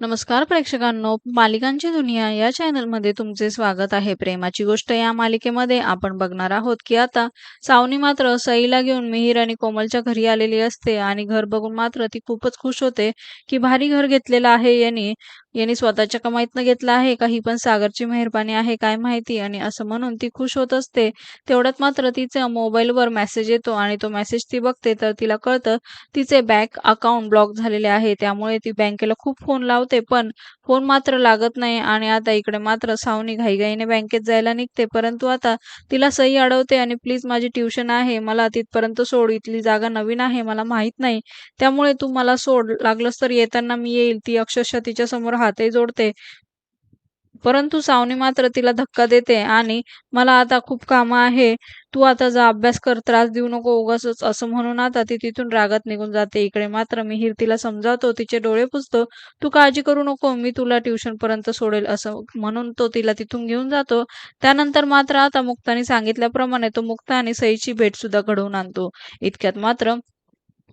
नमस्कार प्रेक्षकांनो, मालिकांची दुनिया या चॅनलमध्ये तुमचे स्वागत आहे. प्रेमाची गोष्ट या मालिकेमध्ये आपण बघणार आहोत की आता सावनी मात्र सईला घेऊन मिहीर आणि कोमलच्या घरी आलेली असते आणि घर बघून मात्र ती खूपच खुश होते की भारी घर घेतलेलं आहे यांनी यांनी स्वतःच्या कमाईतनं घेतलं आहे का ही पण सागरची मेहरबानी आहे काय माहिती आणि असं म्हणून ती खुश होत असते. तेवढ्यात मात्र तिच्या मोबाईलवर मेसेज येतो आणि तो मेसेज ती बघते तर तिला कळतं तिचे बँक अकाउंट ब्लॉक झालेले आहे. त्यामुळे ती बँकेला खूप फोन लावते पण फोन मात्र लागत नाही आणि आता इकडे मात्र सावनी घाईघाईने बँकेत जायला निघते. परंतु आता तिला सही अडवते आणि प्लीज माझी ट्युशन आहे मला तिथपर्यंत सोड. इथली जागा नवीन आहे मला माहीत नाही. त्यामुळे तू मला सोड. लागलंस तर येताना मी येईल. ती अक्षरशः तिच्या समोर हातही जोडते. परंतु सावनी मात्र तिला धक्का देते आणि मला आता खूप काम आहे. तू आता जा अभ्यास कर. त्रास देऊ नको उगाचच असं म्हणून आता ती तिथून रागात निघून जाते. इकडे मात्र मिहीर तिला समजावतो, तिचे डोळे पुसतो. तू काळजी करू नको. मी तुला ट्युशनपर्यंत सोडेल असं म्हणून तो तिला तिथून घेऊन जातो. त्यानंतर मात्र आता मुक्ताने सांगितल्याप्रमाणे तो मुक्ता आणि सईची भेटसुद्धा घडवून आणतो. इतक्यात मात्र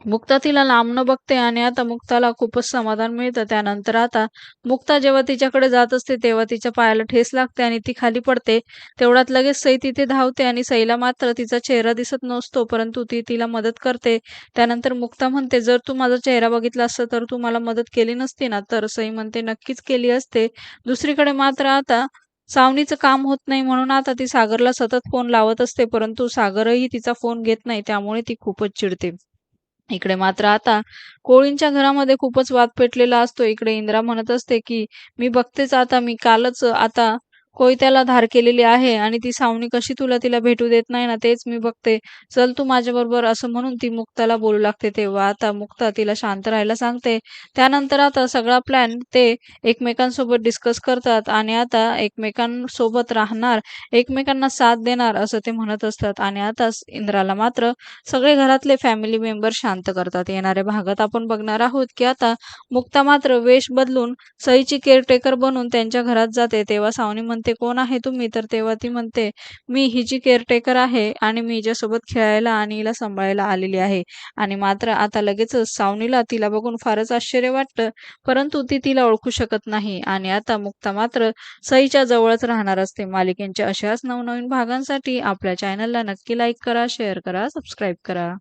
मुक्ता तिला लांबनं बघते आणि आता मुक्ताला खूपच समाधान मिळतं. त्यानंतर आता मुक्ता जेव्हा तिच्याकडे जात असते तेव्हा तिच्या पायाला ठेस लागते आणि ती खाली पडते. तेवढ्यात लगेच सई तिथे धावते आणि सईला मात्र तिचा चेहरा दिसत नसतो परंतु ती तिला मदत करते. त्यानंतर मुक्ता म्हणते, "जर तू माझा चेहरा बघितला असता तर तू मला मदत केली नसती ना?" तर सई म्हणते, "नक्कीच केली असते." दुसरीकडे मात्र आता सावनीचं काम होत नाही म्हणून आता ती सागरला सतत फोन लावत असते परंतु सागरही तिचा फोन घेत नाही. त्यामुळे ती खूपच चिडते. इकडे मात्र आता कोळींच्या घरामध्ये खूपच वाद पेटलेला असतो. इकडे इंद्रा म्हणत असते की मी बघतेच आता मी कालच आता कोयत्याला धार केलेली आहे आणि ती सावनी कशी तुला तिला भेटू देत नाही ना तेच मी बघते. चल तू माझ्याबरोबर असं म्हणून ती मुक्ताला बोलू लागते. तेव्हा आता मुक्ता तिला शांत राहायला सांगते. त्यानंतर आता सगळा प्लॅन ते एकमेकांसोबत डिस्कस करतात आणि आता एकमेकांसोबत राहणार, एकमेकांना साथ देणार असं ते म्हणत असतात आणि आता इंद्राला मात्र सगळे घरातले फॅमिली मेंबर शांत करतात. येणाऱ्या भागात आपण बघणार आहोत की आता मुक्ता मात्र वेश बदलून सईची केअरटेकर बनून त्यांच्या घरात जाते. तेव्हा सावनी म्हणते, "कोण आहे तुम्ही?" तर तेव्हा ती म्हणते, "मी हिची केअरटेकर आहे आणि मी हिच्यासोबत खेळायला आणि हिला सांभाळायला आलेली आहे." आणि मात्र आता लगेचच सावनीला तिला बघून फारच आश्चर्य वाटतं. परंतु ती तिला ओळखू शकत नाही आणि आता मुक्ता मात्र सईच्या जवळच राहणार असते. मालिकेंच्या अशाच नवनवीन भागांसाठी आपल्या चॅनलला नक्की लाईक करा, शेअर करा, सबस्क्राईब करा.